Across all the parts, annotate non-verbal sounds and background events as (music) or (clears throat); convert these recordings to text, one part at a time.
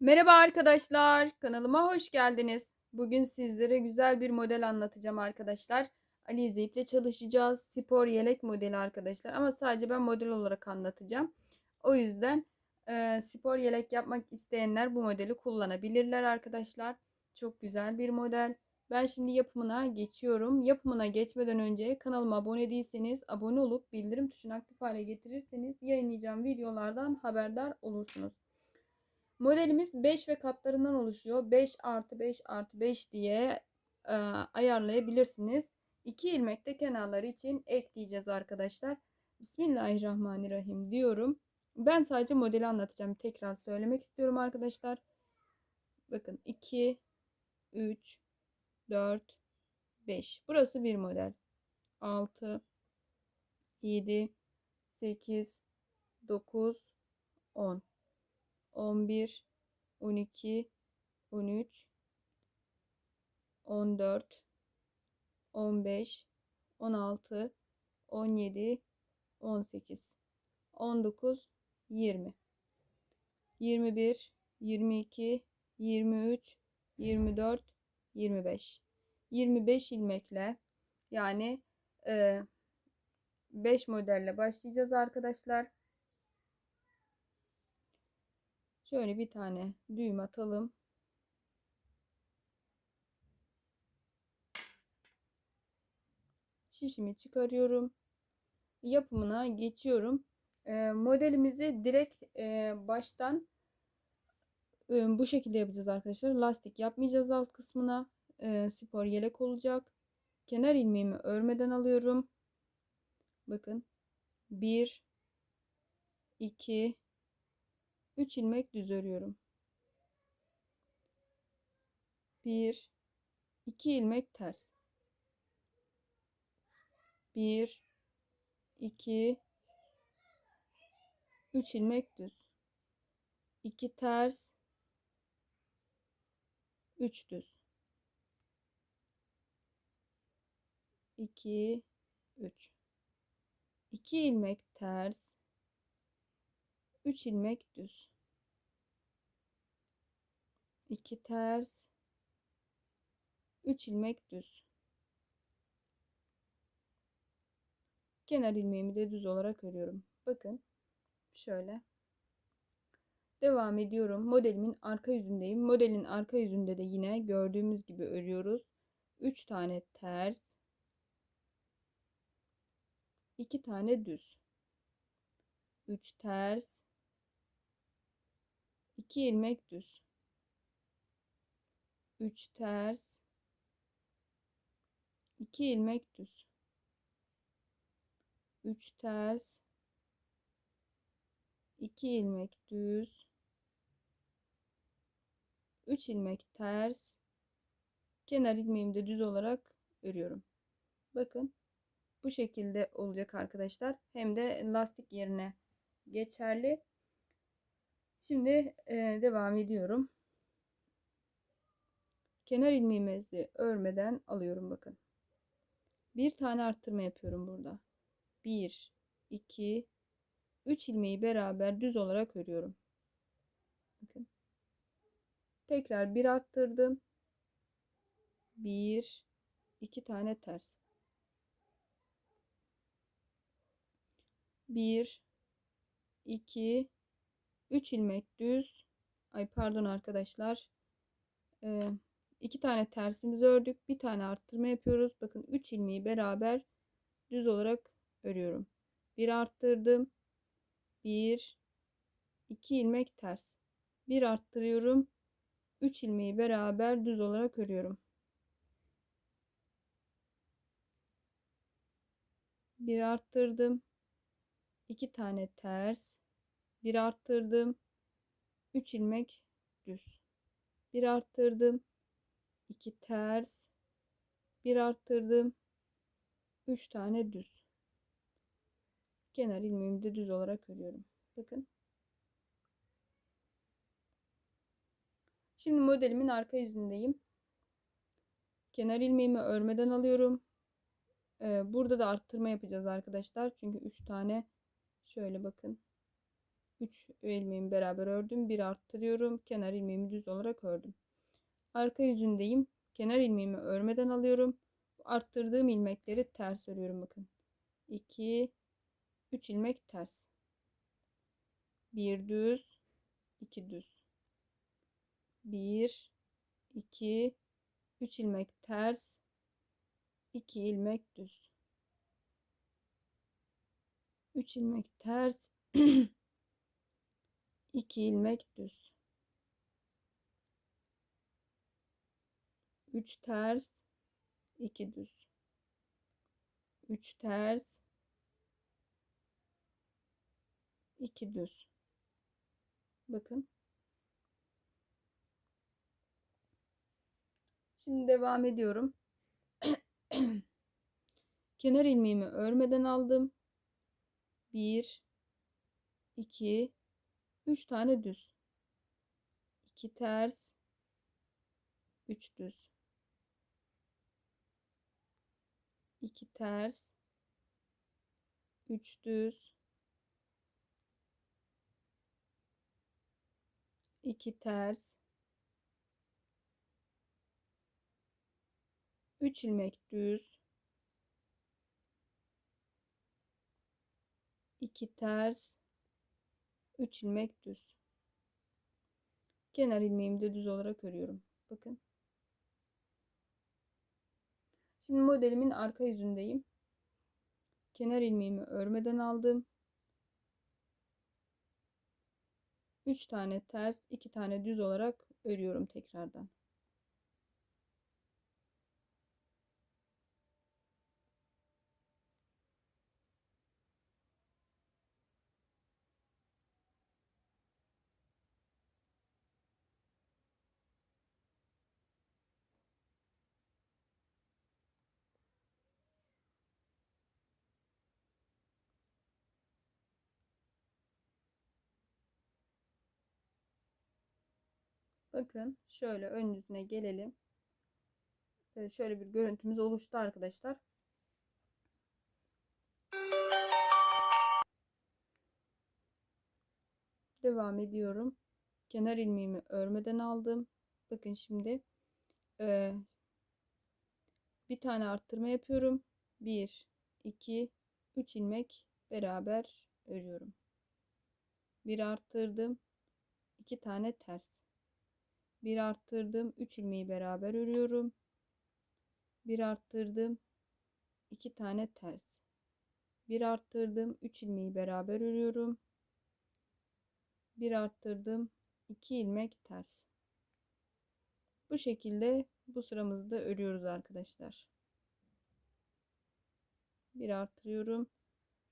Merhaba arkadaşlar, kanalıma hoş geldiniz. Bugün sizlere güzel bir model anlatacağım arkadaşlar. Alize iple çalışacağız. Spor yelek modeli arkadaşlar. Ama sadece ben model olarak anlatacağım. O yüzden e, spor yelek yapmak isteyenler bu modeli kullanabilirler arkadaşlar. Çok güzel bir model. Ben şimdi yapımına geçiyorum. Yapımına geçmeden önce kanalıma abone değilseniz abone olup bildirim tuşunu aktif hale getirirseniz yayınlayacağım videolardan haberdar olursunuz. Modelimiz 5 ve katlarından oluşuyor. 5 artı 5 artı 5 diye e, ayarlayabilirsiniz. 2 ilmek de kenarları için ekleyeceğiz arkadaşlar. Bismillahirrahmanirrahim diyorum. Ben sadece modeli anlatacağım. Tekrar söylemek istiyorum arkadaşlar. Bakın 2, 3, 4, 5. Burası bir model. 6, 7, 8, 9, 10. 11, 12, 13, 14, 15, 16, 17, 18, 19, 20, 21, 22, 23, 24, 25. 25 ilmekle yani 5 modelle başlayacağız arkadaşlar. Şöyle bir tane düğüm atalım. Şişimi çıkarıyorum. Yapımına geçiyorum. E, modelimizi direkt e, baştan e, bu şekilde yapacağız arkadaşlar. Lastik yapmayacağız alt kısmına. E, spor yelek olacak. Kenar ilmeğimi örmeden alıyorum. Bakın. 1 2 3 ilmek düz örüyorum. 1 2 ilmek ters. 1 2 3 ilmek düz. 2 ters 3 düz. 2 3 2 ilmek ters 3 ilmek düz. 2 ters. 3 ilmek düz. Kenar ilmeğimi de düz olarak örüyorum. Bakın şöyle. Devam ediyorum. Modelimin arka yüzündeyim. Modelin arka yüzünde de yine gördüğümüz gibi örüyoruz. 3 tane ters. 2 tane düz. 3 ters 2 ilmek düz. 3 ters. 2 ilmek düz. 3 ters. 2 ilmek düz. 3 ilmek ters. Kenar ilmeğimi de düz olarak örüyorum. Bakın bu şekilde olacak arkadaşlar. Hem de lastik yerine geçerli Şimdi e, devam ediyorum. Kenar ilmeğimizi örmeden alıyorum bakın. Bir tane arttırma yapıyorum burada. 1, 2, 3 ilmeği beraber düz olarak örüyorum. Bakın. Tekrar bir arttırdım. 1, 2 tane ters. 1, 2, 3 ilmek düz. Ay pardon arkadaşlar. Ee, tane tersimizi ördük. Bir tane arttırma yapıyoruz. Bakın 3 ilmeği beraber düz olarak örüyorum. Bir arttırdım. Bir iki ilmek ters. Bir arttırıyorum. 3 ilmeği beraber düz olarak örüyorum. Bir arttırdım. İki tane ters bir arttırdım. 3 ilmek düz. Bir arttırdım. 2 ters. Bir arttırdım. 3 tane düz. Kenar ilmeğimi de düz olarak örüyorum. Bakın. Şimdi modelimin arka yüzündeyim. Kenar ilmeğimi örmeden alıyorum. Ee, burada da arttırma yapacağız arkadaşlar. Çünkü 3 tane şöyle bakın 3 ilmeğimi beraber ördüm. Bir arttırıyorum. Kenar ilmeğimi düz olarak ördüm. Arka yüzündeyim. Kenar ilmeğimi örmeden alıyorum. Arttırdığım ilmekleri ters örüyorum bakın. 2 3 ilmek ters. 1 düz, 2 düz. 1 2 3 ilmek ters, 2 ilmek düz. 3 ilmek ters, (clears throat) 2 ilmek düz. 3 ters, 2 düz. 3 ters, 2 düz. Bakın. Şimdi devam ediyorum. (clears throat) Kenar ilmeğimi örmeden aldım. 1 2 3 tane düz. 2 ters. 3 düz. 2 ters. 3 düz. 2 ters. 3 ilmek düz. 2 ters 3 ilmek düz. Kenar ilmeğimi de düz olarak örüyorum. Bakın. Şimdi modelimin arka yüzündeyim. Kenar ilmeğimi örmeden aldım. 3 tane ters 2 tane düz olarak örüyorum tekrardan Bakın şöyle ön yüzüne gelelim. Ee, şöyle bir görüntümüz oluştu arkadaşlar. Devam ediyorum. Kenar ilmeğimi örmeden aldım. Bakın şimdi e, bir tane arttırma yapıyorum. 1, 2, 3 ilmek beraber örüyorum. Bir arttırdım. 2 tane ters bir arttırdım 3 ilmeği beraber örüyorum. Bir arttırdım 2 tane ters. Bir arttırdım 3 ilmeği beraber örüyorum. Bir arttırdım 2 ilmek ters. Bu şekilde bu sıramızda örüyoruz arkadaşlar. Bir arttırıyorum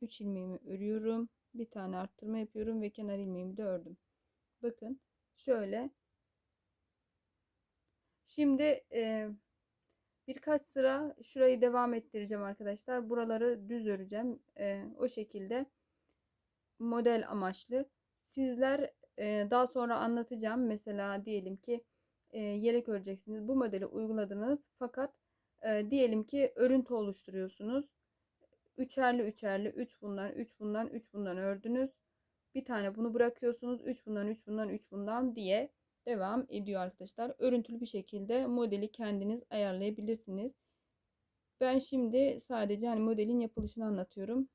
3 ilmeğimi örüyorum. Bir tane arttırma yapıyorum ve kenar ilmeğimi de ördüm. Bakın şöyle Şimdi e, birkaç sıra şurayı devam ettireceğim arkadaşlar. Buraları düz öreceğim. E, o şekilde model amaçlı. Sizler e, daha sonra anlatacağım. Mesela diyelim ki e, yelek öreceksiniz. Bu modeli uyguladınız. Fakat e, diyelim ki örüntü oluşturuyorsunuz. Üçerli üçerli 3 üç bundan 3 bundan 3 bundan ördünüz. Bir tane bunu bırakıyorsunuz. 3 bundan 3 bundan 3 bundan diye devam ediyor arkadaşlar. Örüntülü bir şekilde modeli kendiniz ayarlayabilirsiniz. Ben şimdi sadece hani modelin yapılışını anlatıyorum.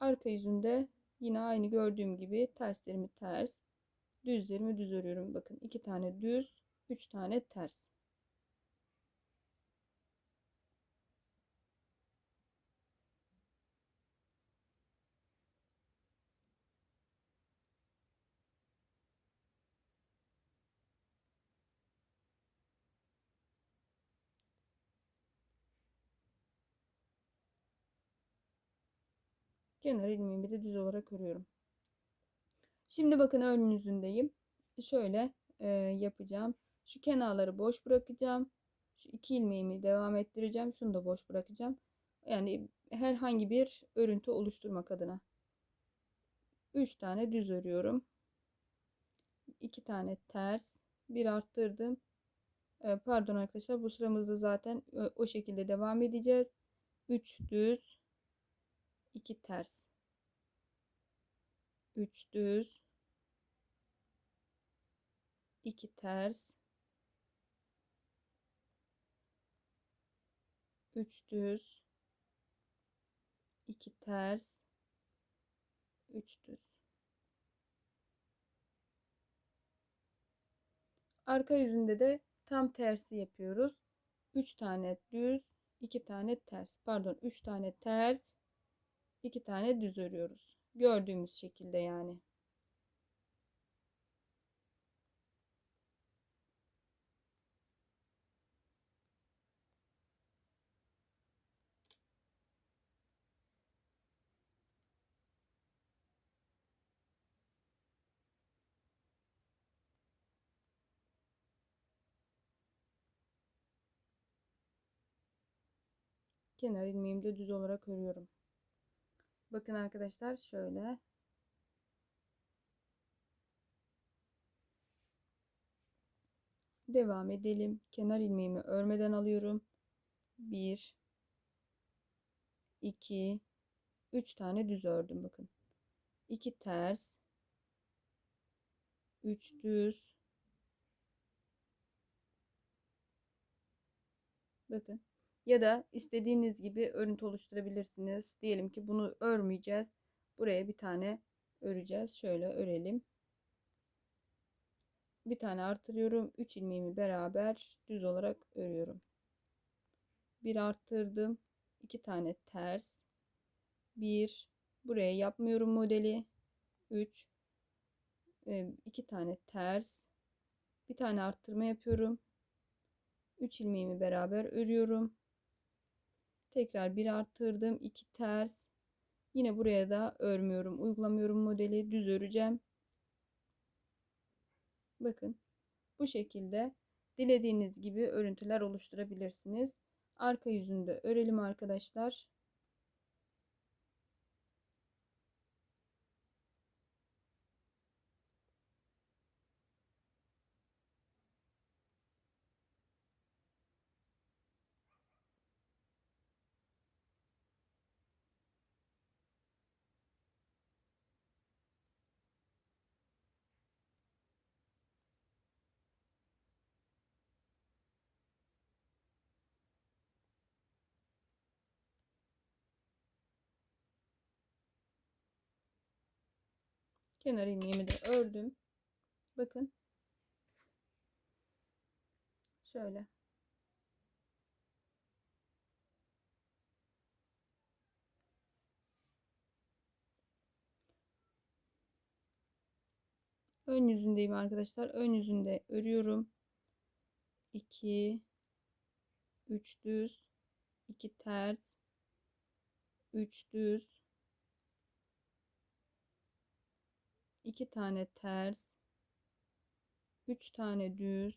Arka yüzünde yine aynı gördüğüm gibi terslerimi ters, düzlerimi düz örüyorum. Bakın iki tane düz, üç tane ters. Kenar ilmeğimi de düz olarak örüyorum. Şimdi bakın ön yüzündeyim. Şöyle e, yapacağım. Şu kenarları boş bırakacağım. Şu iki ilmeğimi devam ettireceğim. Şunu da boş bırakacağım. Yani herhangi bir örüntü oluşturmak adına. 3 tane düz örüyorum. 2 tane ters. Bir arttırdım. E, pardon arkadaşlar bu sıramızda zaten o şekilde devam edeceğiz. 3 düz 2 ters. 3 düz. 2 ters. 3 düz. 2 ters. 3 düz. Arka yüzünde de tam tersi yapıyoruz. 3 tane düz 2 tane ters. Pardon 3 tane ters 2 tane düz örüyoruz gördüğümüz şekilde yani kenar ilmeğimi de düz olarak örüyorum. Bakın arkadaşlar şöyle. Devam edelim. Kenar ilmeğimi örmeden alıyorum. 1 2 3 tane düz ördüm bakın. 2 ters 3 düz Bakın ya da istediğiniz gibi örüntü oluşturabilirsiniz. Diyelim ki bunu örmeyeceğiz. Buraya bir tane öreceğiz. Şöyle örelim. Bir tane artırıyorum. 3 ilmeğimi beraber düz olarak örüyorum. Bir arttırdım. 2 tane ters. 1 buraya yapmıyorum modeli. 3 2 tane ters. Bir tane arttırma yapıyorum. 3 ilmeğimi beraber örüyorum. Tekrar bir arttırdım. 2 ters. Yine buraya da örmüyorum. Uygulamıyorum modeli. Düz öreceğim. Bakın. Bu şekilde dilediğiniz gibi örüntüler oluşturabilirsiniz. Arka yüzünde örelim arkadaşlar. Kenar ilmeğimi de ördüm. Bakın. Şöyle. Ön yüzündeyim arkadaşlar. Ön yüzünde örüyorum. 2 3 düz 2 ters 3 düz 2 tane ters 3 tane düz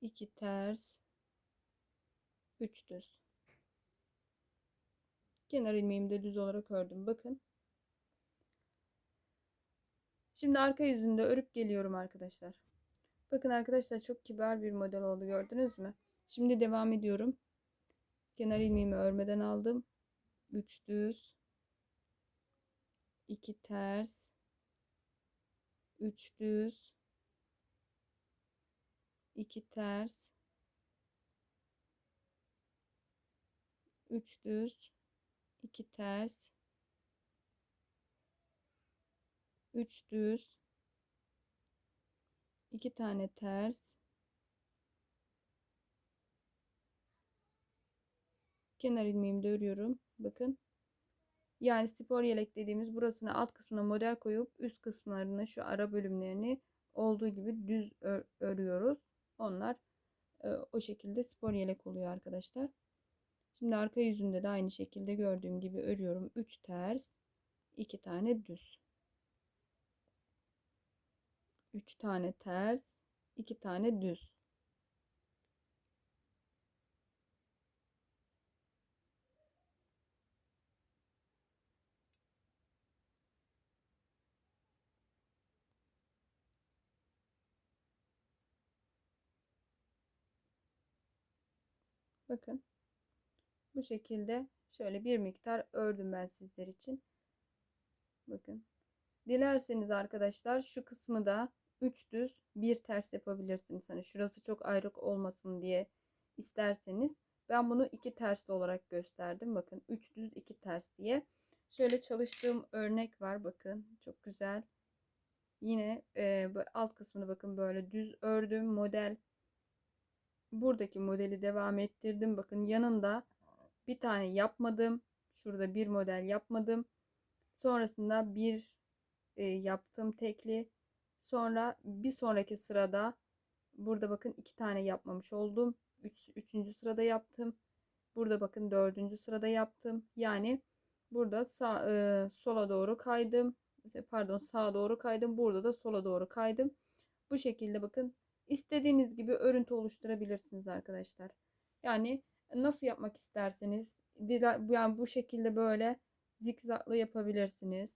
iki ters 3 düz. Kenar ilmeğimi de düz olarak ördüm. Bakın. Şimdi arka yüzünde örüp geliyorum arkadaşlar. Bakın arkadaşlar çok kibar bir model oldu gördünüz mü Şimdi devam ediyorum. Kenar ilmeğimi örmeden aldım. 3 düz. 2 ters. 3 düz. 2 ters. 3 düz. 2 ters. 3 düz. 2 tane ters. Kenar ilmeğimi de örüyorum. Bakın. Yani spor yelek dediğimiz burasına alt kısmına model koyup üst kısımlarını şu ara bölümlerini olduğu gibi düz ör örüyoruz. Onlar e, o şekilde spor yelek oluyor arkadaşlar. Şimdi arka yüzünde de aynı şekilde gördüğüm gibi örüyorum. 3 ters, 2 tane düz. 3 tane ters, 2 tane düz. Bakın. Bu şekilde şöyle bir miktar ördüm ben sizler için. Bakın. Dilerseniz arkadaşlar şu kısmı da 3 düz bir ters yapabilirsiniz. Hani şurası çok ayrık olmasın diye isterseniz ben bunu iki tersli olarak gösterdim. Bakın 3 düz 2 ters diye. Şöyle çalıştığım örnek var. Bakın çok güzel. Yine e, alt kısmını bakın böyle düz ördüm model. Buradaki modeli devam ettirdim. Bakın yanında bir tane yapmadım. Şurada bir model yapmadım. Sonrasında bir e, yaptım tekli. Sonra bir sonraki sırada burada bakın iki tane yapmamış oldum. Üç, üçüncü sırada yaptım. Burada bakın dördüncü sırada yaptım. Yani burada sağ, e, sola doğru kaydım. Pardon sağa doğru kaydım. Burada da sola doğru kaydım. Bu şekilde bakın istediğiniz gibi örüntü oluşturabilirsiniz arkadaşlar. Yani nasıl yapmak isterseniz yani bu şekilde böyle zikzaklı yapabilirsiniz.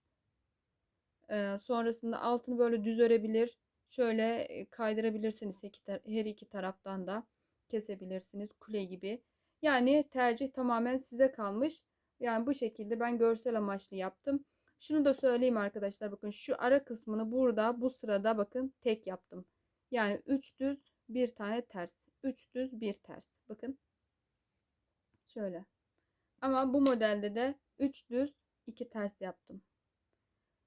Ee, sonrasında altını böyle düz örebilir. Şöyle e, kaydırabilirsiniz her iki taraftan da kesebilirsiniz kule gibi. Yani tercih tamamen size kalmış. Yani bu şekilde ben görsel amaçlı yaptım. Şunu da söyleyeyim arkadaşlar bakın şu ara kısmını burada bu sırada bakın tek yaptım. Yani 3 düz bir tane ters. 3 düz bir ters. Bakın. Şöyle. Ama bu modelde de 3 düz 2 ters yaptım.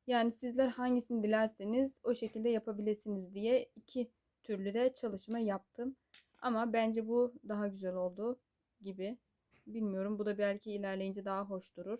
Yani sizler hangisini dilerseniz o şekilde yapabilirsiniz diye iki türlü de çalışma yaptım. Ama bence bu daha güzel oldu gibi. Bilmiyorum bu da belki ilerleyince daha hoş durur.